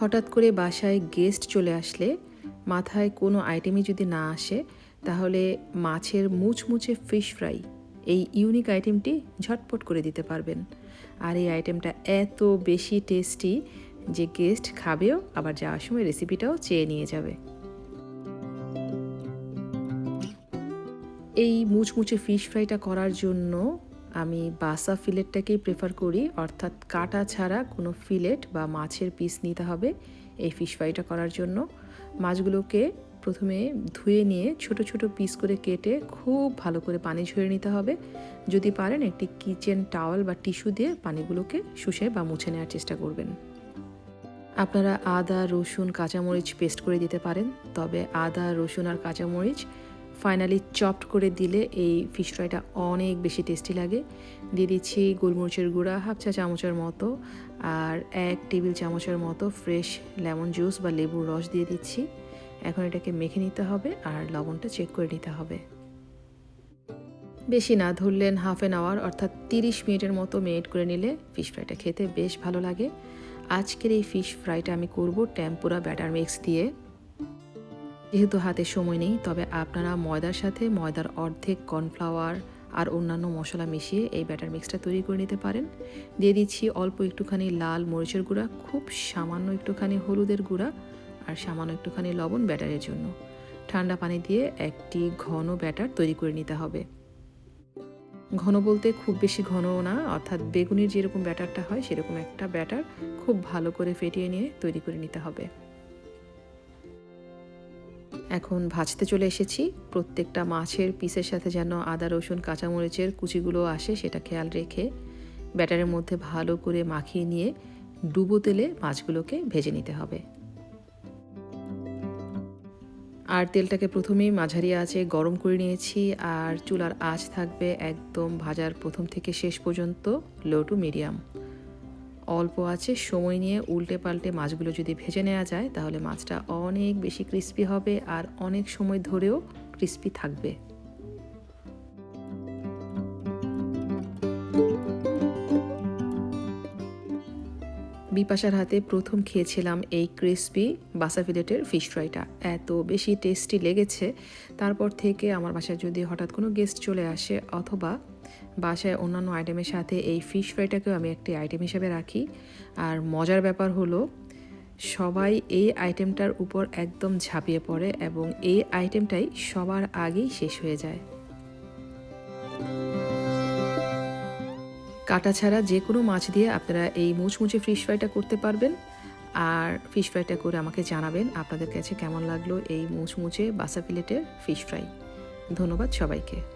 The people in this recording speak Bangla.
হঠাৎ করে বাসায় গেস্ট চলে আসলে, মাথায় কোনো আইটেমই যদি না আসে, তাহলে মাছের মুচমুচে ফিশ ফ্রাই এই ইউনিক আইটেমটি ঝটপট করে দিতে পারবেন। আর এই আইটেমটা এত বেশি টেস্টি যে গেস্ট খাবেও, আবার যাওয়ার সময় রেসিপিটাও চেয়ে নিয়ে যাবে। এই মুচমুচে ফিশ ফ্রাইটা করার জন্য আমি বাসা ফিলেটটাকেই প্রেফার করি। অর্থাৎ কাটা ছাড়া কোনো ফিলেট বা মাছের পিস নিতে হবে এই ফিশ ফ্রাইটা করার জন্য। মাছগুলোকে প্রথমে ধুয়ে নিয়ে ছোট ছোট পিস করে কেটে খুব ভালো করে পানি ঝরিয়ে নিতে হবে। যদি পারেন একটি কিচেন টাওয়াল বা টিস্যু দিয়ে পানিগুলোকে শুষে বা মুছে নেওয়ার চেষ্টা করবেন। আপনারা আদা, রসুন, কাঁচামরিচ পেস্ট করে দিতে পারেন। তবে আদা, রসুন আর কাঁচামরিচ ফাইনালি চপড করে দিলে এই ফিশ ফ্রাইটা অনেক বেশি টেস্টি লাগে। দিয়ে দিচ্ছি গোলমরিচের গুঁড়া, হাফ চা চামচের মতো, আর এক টেবিল চামচের মতো ফ্রেশ লেমন জুস বা লেবুর রস দিয়ে দিচ্ছি। এখন এটাকে মেখে নিতে হবে আর লবণটা চেক করে নিতে হবে। বেশি না ধরলেন হাফ অ্যান আওয়ার অর্থাৎ তিরিশ মিনিটের মতো মেরিট করে নিলে ফিশ ফ্রাইটা খেতে বেশ ভালো লাগে। আজকের এই ফিশ ফ্রাইটা আমি করব টেম্পুরা ব্যাটার মিক্স দিয়ে। যেহেতু হাতে সময় নেই, তবে আপনারা ময়দার সাথে ময়দার অর্ধেক কর্নফ্লাওয়ার আর অন্যান্য মশলা মিশিয়ে এই ব্যাটার মিক্সটা তৈরি করে নিতে পারেন। দিয়ে দিচ্ছি অল্প একটুখানি লাল মরিচের গুঁড়া, খুব সামান্য একটুখানি হলুদের গুঁড়া আর সামান্য একটুখানি লবণ ব্যাটারের জন্য। ঠান্ডা পানি দিয়ে একটি ঘন ব্যাটার তৈরি করে নিতে হবে। ঘন বলতে খুব বেশি ঘনও না, অর্থাৎ বেগুনির যেরকম ব্যাটারটা হয়, সেরকম একটা ব্যাটার খুব ভালো করে ফেটিয়ে নিয়ে তৈরি করে নিতে হবে। এখন ভাজতে চলে এসেছি। প্রত্যেকটা মাছের পিসের সাথে যেন আদা, রসুন, কাঁচামরিচের কুচিগুলো আসে সেটা খেয়াল রেখে ব্যাটারের মধ্যে ভালো করে মাখিয়ে নিয়ে ডুবো তেলে মাছগুলোকে ভেজে নিতে হবে। আর তেলটাকে প্রথমেই মাঝারি আঁচে গরম করে নিয়েছি আর চুলার আঁচ থাকবে একদম ভাজার প্রথম থেকে শেষ পর্যন্ত, লো টু মিডিয়াম। অল্প আছে, সময় নিয়ে উল্টে পাল্টে মাছগুলো যদি ভেজে নেওয়া যায়, তাহলে মাছটা অনেক বেশি ক্রিস্পি হবে আর অনেক সময় ধরেও ক্রিস্পি থাকবে। বিপাশার হাতে প্রথম খেয়েছিলাম এই ক্রিসপি বাসাফিলেটের ফিশ ফ্রাইটা এত বেশি টেস্টি লেগেছে। তারপর থেকে আমার বাসায় যদি হঠাৎ কোনো গেস্ট চলে আসে অথবা বাসায় অন্যান্য আইটেমের সাথে এই ফিশ ফ্রাইটাকেও আমি একটি আইটেম হিসেবে রাখি। আর মজার ব্যাপার হলো, সবাই এই আইটেমটার উপর একদম ঝাঁপিয়ে পড়ে এবং এই আইটেমটাই সবার আগেই শেষ হয়ে যায়। কাটা ছাড়া যে কোনো মাছ দিয়ে আপনারা এই মুচমুচে ফিশ ফ্রাইটা করতে পারবেন। আর ফিশ ফ্রাইটা করে আমাকে জানাবেন আপনাদের কাছে কেমন লাগল এই মুচমুচে বাসা প্লেটের ফিশ ফ্রাই ধন্যবাদ সবাইকে।